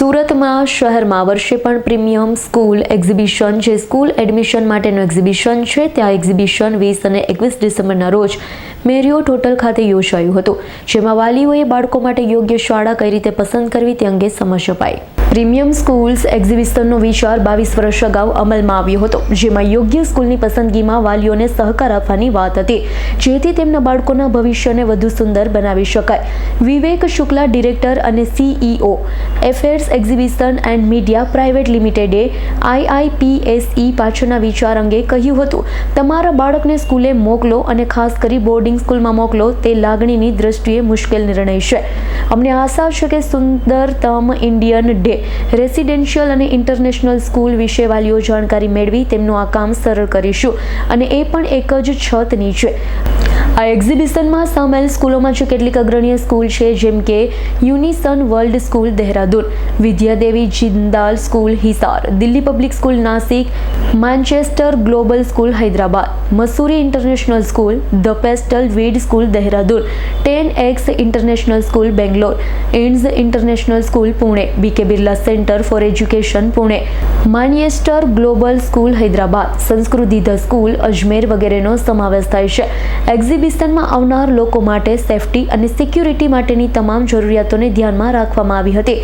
સુરતમાં શહેરમાં વર્ષે પણ પ્રીમિયમ સ્કૂલ એક્ઝિબિશન જે સ્કૂલ એડમિશન માટેનું એક્ઝિબિશન છે. ત્યાં એક્ઝિબિશન વીસ અને એકવીસ ડિસેમ્બરના રોજ મેરિયો હોટલ ખાતે યોજાયું હતું, જેમાં વાલીઓએ બાળકો માટે યોગ્ય શાળા કઈ રીતે પસંદ કરવી તે અંગે સમજ અપાઈ. પ્રીમિયમ સ્કૂલ્સ એક્ઝિબિશનનો વિચાર બાવીસ વર્ષ અગાઉ અમલમાં આવ્યો હતો, જેમાં યોગ્ય સ્કૂલની પસંદગીમાં વાલીઓને સહકાર આપવાની વાત હતી. જેથી તેમના બાળકોના ભવિષ્યને વધુ સુંદર બનાવી શકાય. વિવેક શુક્લા, ડિરેક્ટર અને CEO, affairs exhibition and media private લિમિટેડે IIPSE પાછળના વિચાર અંગે કહ્યું હતું, તમારા બાળકને સ્કૂલે મોકલો અને ખાસ કરી બોર્ડિંગ સ્કૂલમાં મોકલો, તે લાગણીની દ્રષ્ટિએ મુશ્કેલ નિર્ણય છે. અમને આશા છે કે સુંદરતમ ઇન્ડિયન ડે રેસિડેન્શિયલ અને ઇન્ટરનેશનલ સ્કૂલ વિશે વાલીઓ જાણકારી મેળવી તેમનું આ કામ સરળ કરીશું અને એ પણ એક જ છત નીચે આ એક્ઝિબિશનમાં સામેલ સ્કૂલોમાં જે કેટલીક અગ્રણીય સ્કૂલ છે, જેમ કે Unison World School, Dehradun, Vidyadevi Jindal School, Hisar, Delhi Public School, Nashik, Manchester Global School, Hyderabad, Mussoorie International School, the Pestle Weed School, Dehradun, Ten X International School, Bangalore Indus International School, Pune, BK Birla Centre for Education, Pune Manchester Global School, Hyderabad, Sanskriti the School, Ajmer વગેરેનો સમાવેશ થાય છે. એક્ઝિબિશનમાં આવનાર લોકો માટે safety અને security માટેની તમામ જરૂરિયાતોને ધ્યાનમાં રાખવામાં આવી હતી.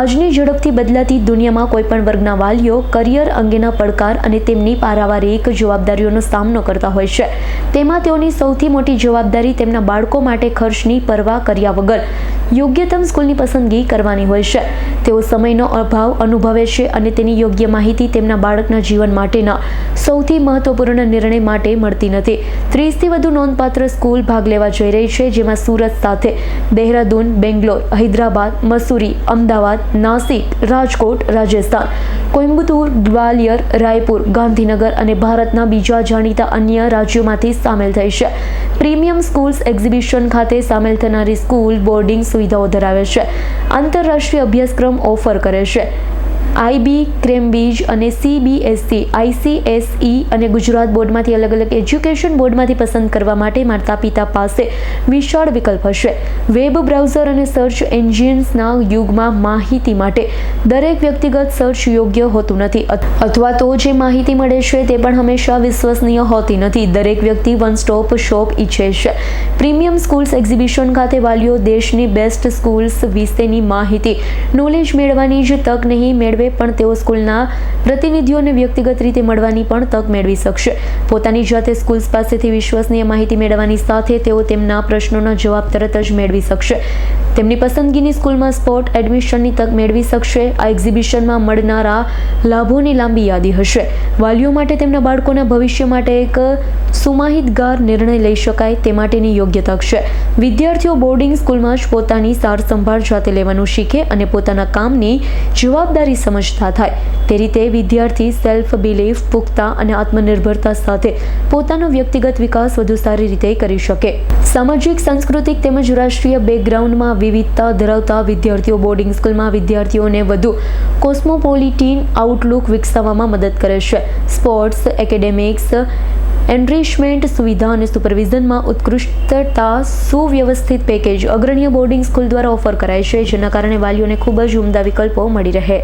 આજની ઝડપથી બદલાતી દુનિયામાં કોઈપણ વર્ગના વાલીઓ કરિયર અંગેના પડકાર અને તેમની પારિવારિક જવાબદારીઓનો સામનો કરતા હોય છે. તેમાં તેઓની સૌથી મોટી જવાબદારી તેમના બાળકો માટે ખર્ચની પરવા કર્યા વગર યોગ્યતમ સ્કૂલની પસંદગી કરવાની હોય છે. તેઓ સમયનો અભાવ અનુભવે છે અને તેની યોગ્ય માહિતી તેમના બાળકના જીવન માટેના સૌથી મહત્વપૂર્ણ નિર્ણય માટે મળતી નથી. ત્રીસથી વધુ નોંધપાત્ર સ્કૂલ ભાગ લેવા જઈ રહી છે, જેમાં સુરત સાથે દહેરાદૂન, બેંગ્લોર, હૈદરાબાદ, મસૂરી, અમદાવાદ, નાસિક, રાજકોટ, રાજસ્થાન, કોઇમ્બતુર, ગ્વાલિયર, રાયપુર, ગાંધીનગર અને ભારતના બીજા જાણીતા અન્ય રાજ્યોમાંથી સામેલ થઈ છે. પ્રીમિયમ સ્કૂલ્સ એક્ઝિબિશન ખાતે સામેલ થનારી સ્કૂલ બોર્ડિંગ સુવિધાઓ ધરાવે છે. આંતરરાષ્ટ્રીય અભ્યાસક્રમ ઓફર કરે છે. આઈબી ક્રેમબીજ અને સીબીએસસી આઈસીએસઈ અને ગુજરાત બોર્ડમાંથી અલગ અલગ એજ્યુકેશન બોર્ડમાંથી પસંદ કરવા માટે માતા પિતા પાસે વિશાળ વિકલ્પ હશે. વેબ બ્રાઉઝર અને સર્ચ એન્જિન્સના યુગમાં માહિતી માટે દરેક વ્યક્તિગત સર્ચ યોગ્ય હોતું નથી. અથવા તો જે માહિતી મળે છે તે પણ હંમેશા વિશ્વસનીય હોતી નથી. દરેક વ્યક્તિ વન સ્ટોપ શોપ ઈચ્છે છે. પ્રીમિયમ સ્કૂલ્સ એક્ઝિબિશન ખાતે વાલીઓ દેશની બેસ્ટ સ્કૂલ્સ વિશેની માહિતી, નોલેજ મેળવવાની જ તક નહીં મેળવે પણ તેઓ સ્કૂલના પ્રતિનિધિઓને વ્યક્તિગત રીતે મળવાની પણ તક મેળવી શકશે. પોતાની જાતે સ્કૂલ્સ પાસેથી વિશ્વસનીય માહિતી મેળવવાની સાથે તેઓ તેમના પ્રશ્નોનો જવાબ તરત જ મેળવી શકશે. તેમની પસંદગીની સ્કૂલમાં સ્પોર્ટ એડમિશનની તક મેળવી શકશે. આ એક્ઝિબિશનમાં મળનારા લાભોની લાંબી યાદી હશે. વાલીઓ માટે તેમના બાળકોના ભવિષ્ય માટે એક સુમાહિતગાર નિર્ણય લઈ શકાય તે માટેની યોગ્ય તક છે. વિદ્યાર્થીઓ બોર્ડિંગ સ્કૂલમાં જ પોતાની સાર સંભાળ જાતે લેવાનું શીખે અને પોતાના કામની જવાબદારી સમજતા થાય. તે રીતે વિદ્યાર્થી સેલ્ફ બિલીફ, પુખ્તા અને આત્મનિર્ભરતા સાથે પોતાનો વ્યક્તિગત વિકાસ વધુ સારી રીતે કરી શકે. સામાજિક, સાંસ્કૃતિક તેમજ રાષ્ટ્રીય બેકગ્રાઉન્ડમાં વિવિધતા ધરાવતા વિદ્યાર્થીઓ બોર્ડિંગ સ્કૂલમાં વિદ્યાર્થીઓને વધુ કોસ્મોપોલિટીન આઉટલુક વિકસાવવામાં મદદ કરે છે. સ્પોર્ટ્સ એકેડેમિક્સ એનરિચમેન્ટ સુવિધા અને સુપરવિઝનમાં ઉત્કૃષ્ટતા સુવ્યવસ્થિત પેકેજ અગ્રણીય બોર્ડિંગ સ્કૂલ દ્વારા ઓફર કરાય છે, જેના કારણે વાલીઓને ખૂબ જ ઉમદા વિકલ્પો મળી રહે.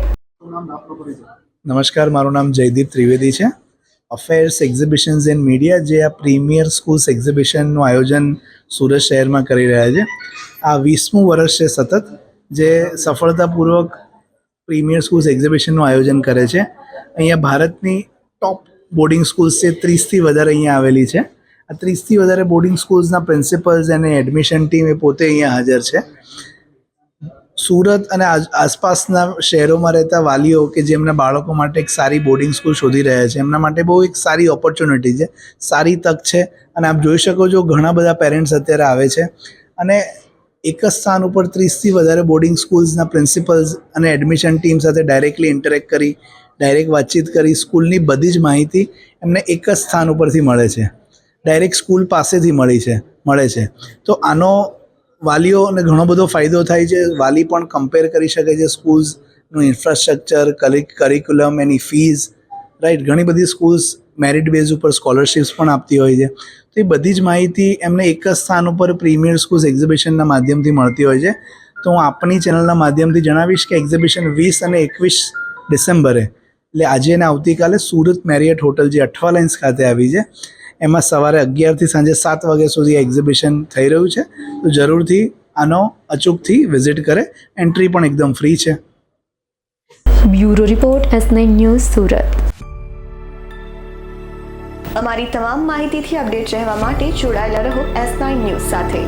નમસ્કાર, મારું નામ જયદીપ ત્રિવેદી છે. અફેર્સ એક્ઝિબિશન્સ એન્ડ મીડિયા જે આ પ્રીમિયર સ્કૂલ્સ એક્ઝિબિશનનું આયોજન સુરત શહેરમાં કરી રહ્યા છે. આ વીસમું વર્ષ છે સતત, જે સફળતાપૂર્વક પ્રીમિયર સ્કૂલ્સ એક્ઝિબિશનનું આયોજન કરે છે. અહીંયા ભારતની ટોપ બોર્ડિંગ સ્કૂલ્સ છે, ત્રીસથી વધારે અહીંયા આવેલી છે. આ ત્રીસથી વધારે બોર્ડિંગ સ્કૂલ્સના પ્રિન્સિપલ્સ અને એડમિશન ટીમ એ પોતે અહીંયા હાજર છે. સુરત અને આસ- આસપાસના શહેરોમાં રહેતા વાલીઓ કે જેમના બાળકો માટે એક સારી બોર્ડિંગ સ્કૂલ શોધી રહ્યા છે, એમના માટે બહુ એક સારી ઓપોર્ચ્યુનિટી છે, સારી તક છે. અને આપ જોઈ શકો છો ઘણા બધા પેરેન્ટ્સ અત્યારે આવે છે. અને એક જ સ્થાન ઉપર ત્રીસથી વધારે બોર્ડિંગ સ્કૂલ્સના પ્રિન્સિપલ્સ અને એડમિશન ટીમ સાથે ડાયરેક્ટલી ઇન્ટરેક્ટ કરી ડાયરેક્ટ વાતચીત કરી સ્કૂલની બધી જ માહિતી એમને એક જ સ્થાન ઉપરથી મળે છે. ડાયરેક્ટ સ્કૂલ પાસેથી મળી છે, મળે છે. તો આનો વાલીઓને ઘણો બધો ફાયદો થાય છે. વાલી પણ કમ્પેર કરી શકે છે સ્કૂલ્સનું ઇન્ફ્રાસ્ટ્રક્ચર કરિક્યુલમ એની ફીઝ રાઈટ ઘણી બધી સ્કૂલ્સ મેરિટ બેઝ ઉપર સ્કોલરશિપ્સ પણ આપતી હોય છે. તો એ બધી જ માહિતી એમને એક જ સ્થાન ઉપર પ્રીમિયર સ્કૂલ્સ એક્ઝિબિશનના માધ્યમથી મળતી હોય છે. તો હું આપણી ચેનલના માધ્યમથી જણાવીશ કે એક્ઝિબિશન વીસ અને એકવીસ ડિસેમ્બરે, એટલે આજે અને આવતીકાલે સુરત મેરિયટ હોટલ જે અઠવા લાઇન્સ ખાતે આવી છે. એમાં સવારે અગિયારથી સાંજે સાત વાગ્યા સુધી એક્ઝિબિશન થઈ રહ્યું છે. તો જરૂરથી આનો અચૂકથી વિઝિટ કરે. એન્ટ્રી પણ એકદમ ફ્રી છે. Bureau report S nine news Surat. અમારી તમામ માહિતીથી અપડેટ રહેવા માટે જોડાયેલા રહો એસ નાઇન ન્યૂઝ સાથે.